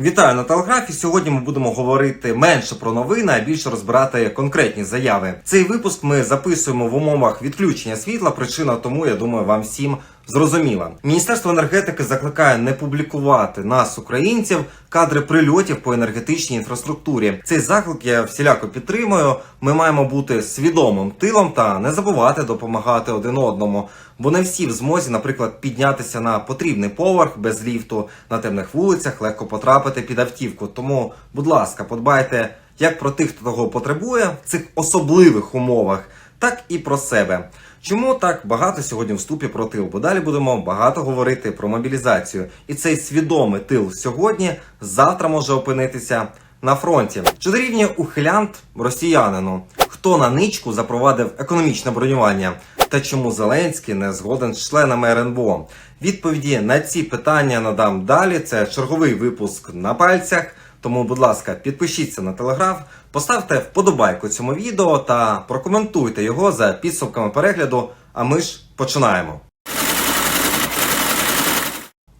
Вітаю на телеграфі. Сьогодні ми будемо говорити менше про новини, а більше розбирати конкретні заяви. Цей випуск ми записуємо в умовах відключення світла. Причина тому, я думаю, вам всім зрозуміла. Міністерство енергетики закликає не публікувати нас, українців, кадри прильотів по енергетичній інфраструктурі. Цей заклик я всіляко підтримую. Ми маємо бути свідомим тилом та не забувати допомагати один одному. Бо не всі в змозі, наприклад, піднятися на потрібний поверх без ліфту на темних вулицях, легко потрапити під автівку. Тому, будь ласка, подбайте як про тих, хто того потребує в цих особливих умовах, так і про себе. Чому так багато сьогодні в вступі про тил? Бо далі будемо багато говорити про мобілізацію. І цей свідомий тил сьогодні завтра може опинитися на фронті. Чи дорівнює ухилянт росіянину? Хто на ничку запровадив економічне бронювання? Та чому Зеленський не згоден з членами РНБО? Відповіді на ці питання надам далі. Це черговий випуск на пальцях. Тому, будь ласка, підпишіться на телеграф, поставте вподобайку цьому відео та прокоментуйте його за підсумками перегляду. А ми ж починаємо.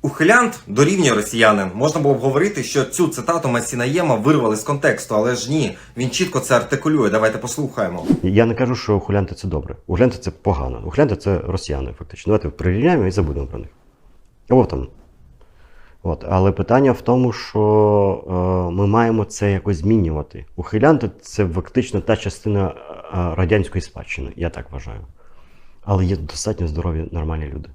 Ухилянт дорівнює росіянин. Можна було б говорити, що цю цитату Масінаєма вирвали з контексту, але ж ні, він чітко це артикулює. Давайте послухаємо. Я не кажу, що ухилянти це добре. Ухилянти це погано. Ухилянти це росіяни, фактично. Давайте прирівняємо і забудемо про них. Або там. От. Але питання в тому, що е, ми маємо це якось змінювати. Ухилянти це фактично та частина е, радянської спадщини, я так вважаю. Але є достатньо здорові, нормальні люди,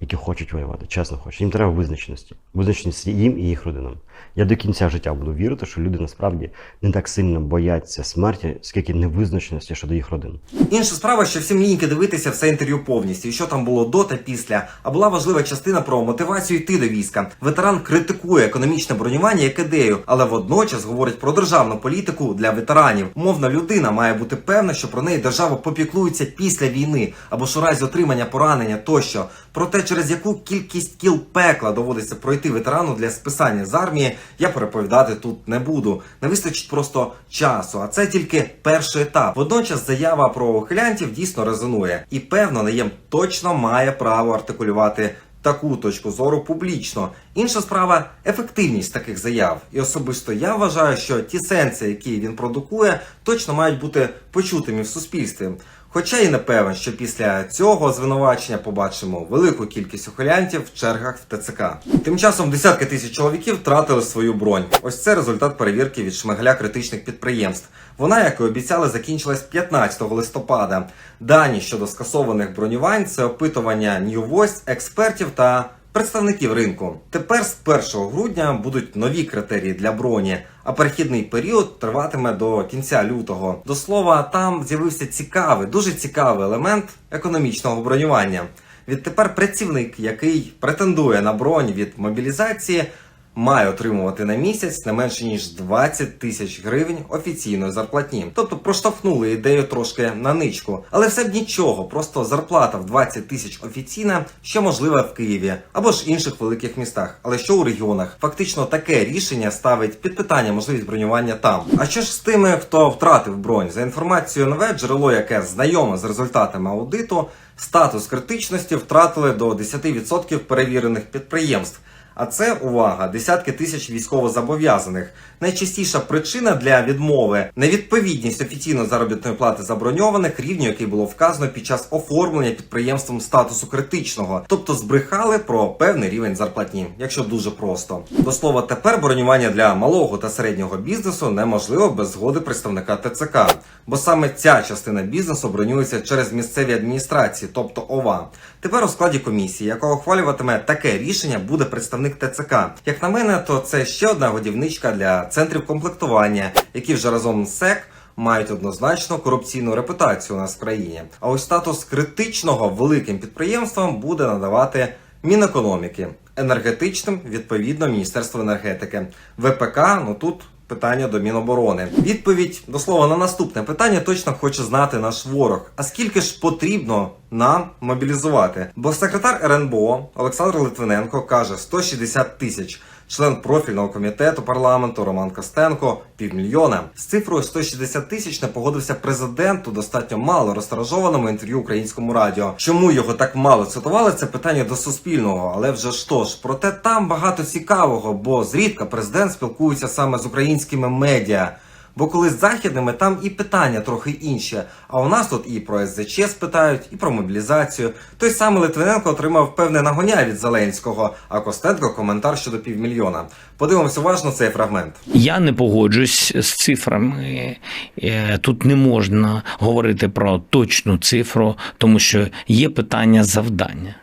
які хочуть воювати, чесно хочуть. Їм треба визначеності. Визначеність їм і їх родинам. Я до кінця життя буду вірити, що люди насправді не так сильно бояться смерті, скільки невизначеності щодо їх родин. Інша справа, що всім ліньки дивитися все інтерв'ю повністю, що там було до та після. А була важлива частина про мотивацію йти до війська. Ветеран критикує економічне бронювання як ідею, але водночас говорить про державну політику для ветеранів. Мовна людина має бути певна, що про неї держава попіклується після війни або ж у разі отримання поранення тощо. Про те, через яку кількість кіл пекла доводиться пройти ветерану для списання з армії, я переповідати тут не буду. Не вистачить просто часу, а це тільки перший етап. Водночас заява про ухилянтів дійсно резонує, і певно, наєм точно має право артикулювати. Таку точку зору публічно. Інша справа ефективність таких заяв. І особисто я вважаю, що ті сенси, які він продукує, точно мають бути почутими в суспільстві. Хоча і не певен, що після цього звинувачення побачимо велику кількість ухилянтів в чергах в ТЦК. Тим часом десятки тисяч чоловіків втратили свою бронь. Ось це результат перевірки від шмигля критичних підприємств. Вона, як і обіцяли, закінчилась 15 листопада. Дані щодо скасованих бронювань це опитування Voice, експертів та представників ринку. Тепер з 1 грудня будуть нові критерії для броні, а перехідний період триватиме до кінця лютого. До слова, там з'явився цікавий, дуже цікавий елемент економічного бронювання. Відтепер працівник, який претендує на бронь від мобілізації, має отримувати на місяць не менше ніж 20 тисяч гривень офіційної зарплатні. Тобто проштовхнули ідею трошки на ничку. Але все б нічого, просто зарплата в 20 тисяч офіційна, що можлива в Києві або ж інших великих містах. Але що у регіонах? Фактично таке рішення ставить під питання можливість бронювання там. А що ж з тими, хто втратив бронь? За інформацією нове джерело, яке знайоме з результатами аудиту, статус критичності втратили до 10% перевірених підприємств. А це увага, десятки тисяч військовозобов'язаних. Найчастіша причина для відмови невідповідність офіційної заробітної плати заброньованих, рівню який було вказано під час оформлення підприємством статусу критичного, тобто збрехали про певний рівень зарплатні, якщо дуже просто. До слова, тепер бронювання для малого та середнього бізнесу неможливо без згоди представника ТЦК, бо саме ця частина бізнесу бронюється через місцеві адміністрації, тобто ОВА. Тепер у складі комісії, яка ухвалюватиме таке рішення, буде представник ТЦК. Як на мене, то це ще одна годівничка для центрів комплектування, які вже разом з СЕК мають однозначно корупційну репутацію у нас в країні. А ось статус критичного великим підприємствам буде надавати Мінекономіки, енергетичним, відповідно, Міністерство енергетики, ВПК. Ну тут питання до Міноборони. Відповідь до слова на наступне питання точно хоче знати наш ворог. А скільки ж потрібно нам мобілізувати? Бо секретар РНБО Олександр Литвиненко каже 160 тисяч. Член профільного комітету парламенту Роман Костенко півмільйона. З цифрою 160 тисяч не погодився президент у достатньо мало розтаражованому інтерв'ю українському радіо. Чому його так мало цитували? Це питання до суспільного, але вже ж то ж. Проте там багато цікавого, бо зрідка президент спілкується саме з українськими медіа. Бо коли з західними там і питання трохи інші. А у нас тут і про СЗЧ спитають, і про мобілізацію. Той самий Литвиненко отримав певне нагоня від Зеленського, а Костенко коментар щодо півмільйона. Подивимося уважно цей фрагмент. Я не погоджуюсь з цифрами. Е, Тут не можна говорити про точну цифру, тому що є питання завдання.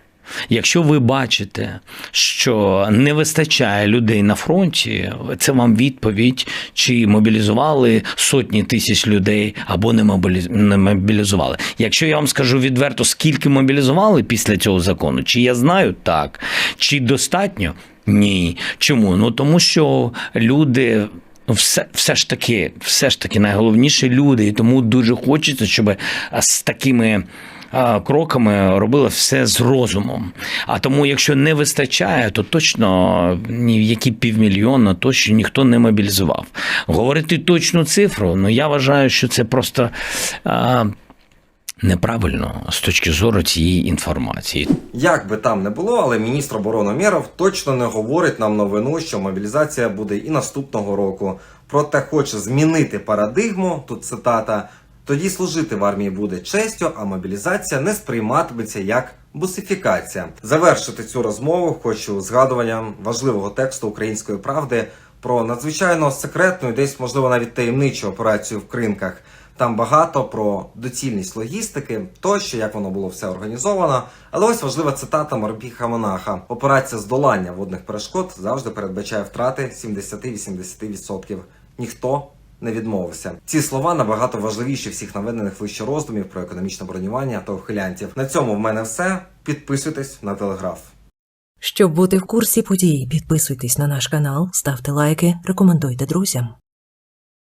Якщо ви бачите, що не вистачає людей на фронті, це вам відповідь, чи мобілізували сотні тисяч людей або не мобілі- мобілізували. Якщо я вам скажу відверто, скільки мобілізували після цього закону, чи я знаю так, чи достатньо? Ні. Чому? Ну тому що люди. Все, все ж таки, все ж таки найголовніше люди, і тому дуже хочеться, щоб з такими кроками робили все з розумом. А тому, якщо не вистачає, то точно ні в які півмільйона точно ніхто не мобілізував. Говорити точну цифру, ну я вважаю, що це просто. Неправильно з точки зору цієї інформації. Як би там не було, але міністр оборони Мєров точно не говорить нам новину, що мобілізація буде і наступного року. Проте хоче змінити парадигму. Тут цитата. Тоді служити в армії буде честю, а мобілізація не сприйматиметься як бусифікація. Завершити цю розмову хочу згадуванням важливого тексту української правди про надзвичайно секретну і десь можливо навіть таємничу операцію в кринках. Там багато про доцільність логістики, тощо, як воно було все організовано. Але ось важлива цитата Морпіха Монаха: операція здолання водних перешкод завжди передбачає втрати 70-80%. Ніхто не відмовився. Ці слова набагато важливіші всіх наведених вище роздумів про економічне бронювання та ухилянтів. На цьому в мене все. Підписуйтесь на телеграф. Щоб бути в курсі подій, підписуйтесь на наш канал, ставте лайки, рекомендуйте друзям.